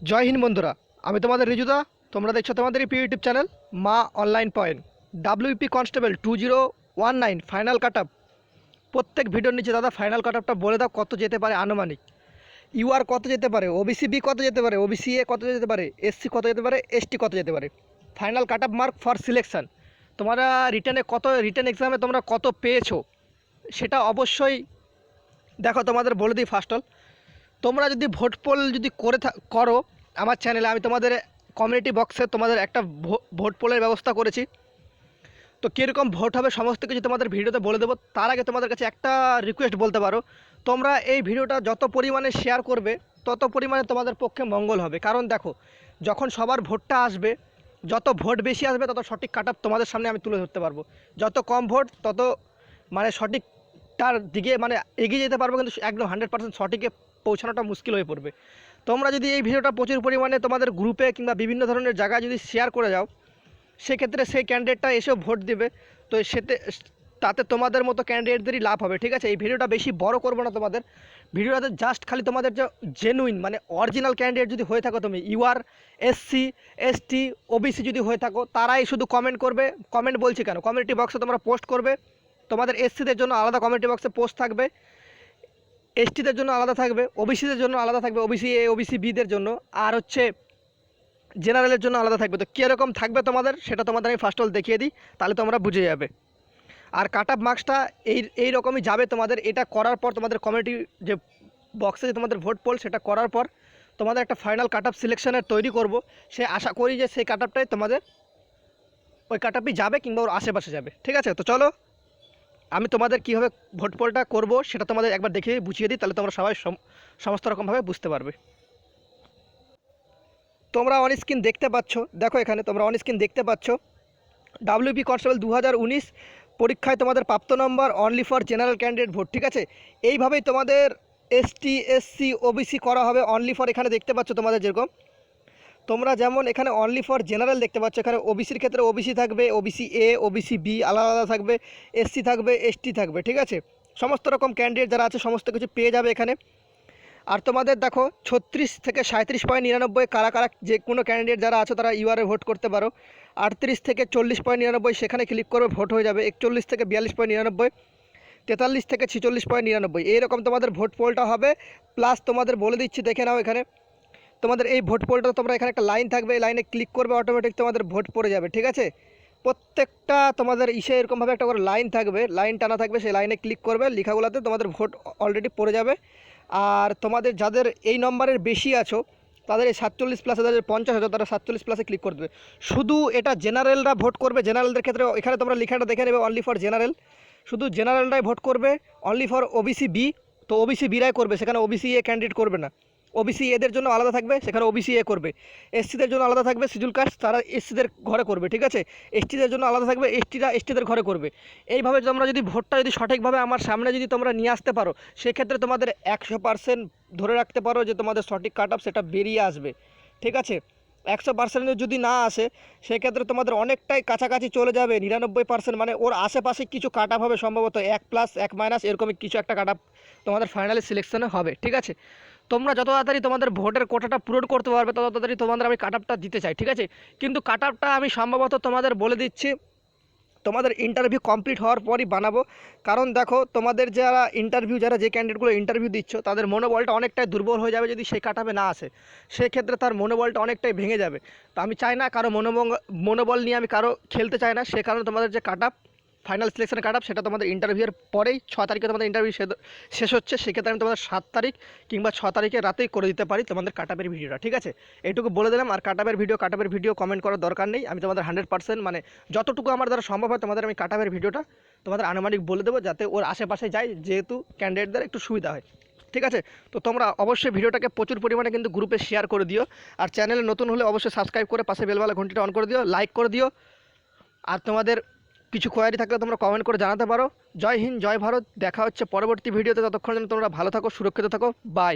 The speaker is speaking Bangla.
জয় হিন্দ বন্ধুরা, আমি তোমাদের রিজুদা, তোমরা দেখছ তোমাদের এই YouTube channel Maa online point WP constable two zero one nine final cut প্রত্যেক ভিডিওর নিচে দাদা ফাইনাল কাট বলে দাও, কত যেতে পারে আনুমানিক। ইউআর কত যেতে পারে ওবিসি বি কত যেতে পারে ওবিসি এ কত যেতে পারে এসসি কত যেতে পারে এসটি কত যেতে পারে। Final cut mark for selection তোমরা রিটার্নে কত রিটার্ন এক্সামে তোমরা কত পেয়েছ, সেটা অবশ্যই দেখো, তোমাদের বলে দিই ফার্স্ট অল তোমরা যদি ভোট পোল যদি করে করো, আমার চ্যানেলে আমি তোমাদের কমিউনিটি বক্সে তোমাদের একটা ভোট পোলের ব্যবস্থা করেছি। তো কীরকম ভোট হবে সমস্ত কিছু তোমাদের ভিডিওতে বলে দেবো। তার আগে তোমাদের কাছে একটা রিকোয়েস্ট বলতে পারো। তোমরা এই ভিডিওটা যত পরিমাণে শেয়ার করবে, তত পরিমাণে তোমাদের পক্ষে মঙ্গল হবে। কারণ দেখো, যখন সবার ভোটটা আসবে, যত ভোট বেশি আসবে, তত সঠিক কাট তোমাদের সামনে আমি তুলে ধরতে পারব। যত কম ভোট, তত মানে সঠিকটার দিকে মানে এগিয়ে যেতে পারব, কিন্তু একদম হান্ড্রেড পার্সেন্ট সঠিকে পৌঁছানোটা মুশকিল হয়ে পড়বে। তোমরা যদি এই ভিডিওটা প্রচুর পরিমাণে তোমাদের গ্রুপে কিংবা বিভিন্ন ধরনের জায়গায় যদি শেয়ার করে যাও, সেক্ষেত্রে সেই ক্যান্ডিডেটটা এসেও ভোট দেবে। তো সেতে, তাতে তোমাদের মতো ক্যান্ডিডেটদেরই লাভ হবে, ঠিক আছে? এই ভিডিওটা বেশি বড় করব না তোমাদের। ভিডিওটাতে জাস্ট খালি তোমাদের যে জেনুইন মানে অরিজিনাল ক্যান্ডিডেট যদি হয়ে থাকো তুমি ইউআর এসসি এসটি ওবিসি যদি হয়ে থাকো, তারাই শুধু কমেন্ট করবে। কমেন্ট বলছি কেন? কমিউনিটি বক্সে তোমরা পোস্ট করবে। তোমাদের এসসিদের জন্য আলাদা কমিউনিটি বক্সে পোস্ট থাকবে। এসটিদের জন্য আলাদা থাকবে ওবিসিদের জন্য আলাদা থাকবে ওবিসি এ ওবিসি বিদের জন্য। আর হচ্ছে জেনারেলের জন্য আলাদা থাকবে। তো কীরকম থাকবে তোমাদের, সেটা তোমাদের আমি ফার্স্ট অল দেখিয়ে দিই, তাহলে তোমরা বুঝে যাবে। আর কাট আপ মার্কসটা এই এই রকমই যাবে তোমাদের, এটা করার পর তোমাদের কমিউনিটি যে বক্সে যে তোমাদের ভোট পোল সেটা করার পর তোমাদের একটা ফাইনাল কাট আপ সিলেকশনের তৈরি করব। সে আশা করি যে সেই কাট আপটাই তোমাদের, ওই কাট আপই যাবে কিংবা ওর আশেপাশে যাবে। ঠিক আছে? তো চলো আমি তোমাদের কীভাবে ভোট পোলটা করব সেটা তোমাদের একবার দেখিয়ে বুঝিয়ে দিই, তাহলে তোমরা সবাই সম- সমস্ত রকমভাবে বুঝতে পারবে। তোমরা অন স্ক্রিন দেখতে পাচ্ছ, দেখো এখানে তোমরা অন স্ক্রিন দেখতে পাচ্ছ ডাব্লিউপি কনস্টেবল দু হাজার উনিশ পরীক্ষায় তোমাদের প্রাপ্ত number only for general candidate vote, ঠিক আছে? এইভাবেই তোমাদের এসটি এসসি ওবিসি করা হবে অনলি ফর এখানে দেখতে পাচ্ছ তোমাদের যেরকম। তোমরা যেমন এখানে অনলি ফর জেনারেল দেখতে পাচ্ছ, এখানে ওবিসির ক্ষেত্রে ওবিসি থাকবে ওবিসি এ ওবিসি বি আলাদা আলাদা থাকবে এসসি থাকবে এসটি থাকবে, ঠিক আছে? সমস্ত রকম ক্যান্ডিডেট যারা আছে, সমস্ত কিছু পেয়ে যাবে এখানে। আর তোমাদের দেখো, ছত্রিশ থেকে সাঁত্রিশ পয়েন্ট নিরানব্বই কারা কারা যে কোনো ক্যান্ডিডেট যারা আছে, তারা ইউআরে ভোট করতে পারো। আটত্রিশ থেকে চল্লিশ পয়েন্ট নিরানব্বই, সেখানে ক্লিক করবে ভোট হয়ে যাবে। একচল্লিশ থেকে বিয়াল্লিশ পয়েন্ট নিরানব্বই, তেতাল্লিশ থেকে ছিচল্লিশ পয়েন্ট নিরানব্বই, এইরকম তোমাদের ভোট পোলটা হবে। প্লাস তোমাদের বলে দিচ্ছি, দেখে নাও এখানে। তোমাদের এই ভোট পোলটা তোমরা এখানে একটা লাইন থাকবে, এই লাইনে ক্লিক করবে অটোমেটিক তোমাদের ভোট পড়ে যাবে, ঠিক আছে? প্রত্যেকটা তোমাদের ইসে এরকমভাবে একটা করে লাইন থাকবে, লাইন টানা থাকবে, সেই লাইনে ক্লিক করবে, লেখাগুলোতে তোমাদের ভোট অলরেডি পড়ে যাবে। আর তোমাদের যাদের এই নম্বরের বেশি আছো, তাদের এই সাতচল্লিশ প্লাসে যাদের পঞ্চাশ হাজার তারা সাতচল্লিশ প্লাসে ক্লিক করে দেবে। শুধু এটা জেনারেলরা ভোট করবে জেনারেলদের ক্ষেত্রে এখানে তোমরা লেখাটা দেখে নেবে অনলি ফর জেনারেল শুধু জেনারেলরাই ভোট করবে অনলি ফর ওবিসি বি তো ওবিসি বিরাই করবে, সেখানে ওবিসি এ ক্যান্ডিডেট করবে না। ওবিসি এদের জন্য আলাদা থাকবে, সেখানে ওবিসি এ করবে। এসসিদের জন্য আলাদা থাকবে সিজুল কাস্ট তারা এসসিদের ঘরে করবে, ঠিক আছে? এসটিদের জন্য আলাদা থাকবে এসটিরা এসটিদের ঘরে করবে। এইভাবে তোমরা যদি ভোটটা যদি সঠিকভাবে আমার সামনে যদি তোমরা নিয়ে আসতে পারো, সেক্ষেত্রে তোমাদের একশো পার্সেন্ট ধরে রাখতে পারো যে তোমাদের সঠিক কাট সেটা বেরিয়ে আসবে। ঠিক আছে? একশো পার্সেন্ট যদি না আসে, সেক্ষেত্রে তোমাদের অনেকটাই কাছাকাছি চলে যাবে, নিরানব্বই পার্সেন্ট মানে ওর আশেপাশে কিছু কাট হবে সম্ভবত, এক প্লাস এক মাইনাস এরকমই কিছু একটা কাট তোমাদের ফাইনালি সিলেকশনে হবে, ঠিক আছে? তোমরা যত তাড়াতাড়ি তোমাদের ভোটের কোটাটা পূরণ করতে পারবে, তত তাড়াতাড়ি তোমাদের আমি কাট দিতে চাই, ঠিক আছে? কিন্তু কাট আমি সম্ভবত তোমাদের বলে দিচ্ছি তোমাদের ইন্টারভিউ কমপ্লিট হওয়ার পরই বানাবো। কারণ দেখো, তোমাদের যারা ইন্টারভিউ যারা যে ক্যান্ডিডেটগুলো ইন্টারভিউ দিচ্ছ, তাদের মনোবলটা অনেকটাই দুর্বল হয়ে যাবে যদি সে কাটাবে না আসে। সেক্ষেত্রে তার মনোবলটা অনেকটাই ভেঙে যাবে। তো আমি চাই না কারও মনোবল মনোবল নিয়ে আমি কারও খেলতে চাই না। সে কারণে তোমাদের যে কাট ফাইনাল সিলেকশন কাট সেটা তোমাদের ইন্টারভিউয়ের পরেই ছ তারিখে তোমাদের ইন্টারভিউ শেষ হচ্ছে, সেক্ষেত্রে আমি তোমাদের সাত তারিখ কিংবা ছ তারিখে রাতেই করে দিতে পারি তোমাদের কাটাপের ভিডিওটা ঠিক আছে? এইটুকু বলে দিলাম, আর কাটাপের ভিডিও কাটাপের ভিডিও কমেন্ট করার দরকার নেই। আমি তোমাদের হান্ড্রেড পার্সেন্ট মানে যতটুকু আমার দ্বারা সম্ভব হয় তোমাদের আমি কাটাপের ভিডিওটা তোমাদের আনুমানিক বলে দেবো, যাতে ওর আশেপাশে যায় যেহেতু ক্যান্ডিডেটদের একটু সুবিধা হয়। ঠিক আছে? তো তোমরা অবশ্যই ভিডিওটাকে প্রচুর পরিমাণে কিন্তু গ্রুপে শেয়ার করে দিও। আর চ্যানেলে নতুন হলে অবশ্যই সাবস্ক্রাইব করে পাশে বেলবেলা ঘন্টিটা অন করে দিও লাইক করে দিও। আর তোমাদের কিছু কোয়ারি থাকলে তোমরা কমেন্ট করে জানাতে পারো। জয় হিন্দ, জয় ভারত। দেখা হচ্ছে পরবর্তী ভিডিওতে ততক্ষণ যেন তোমরা ভালো থাকো, সুরক্ষিত থাকো। বাই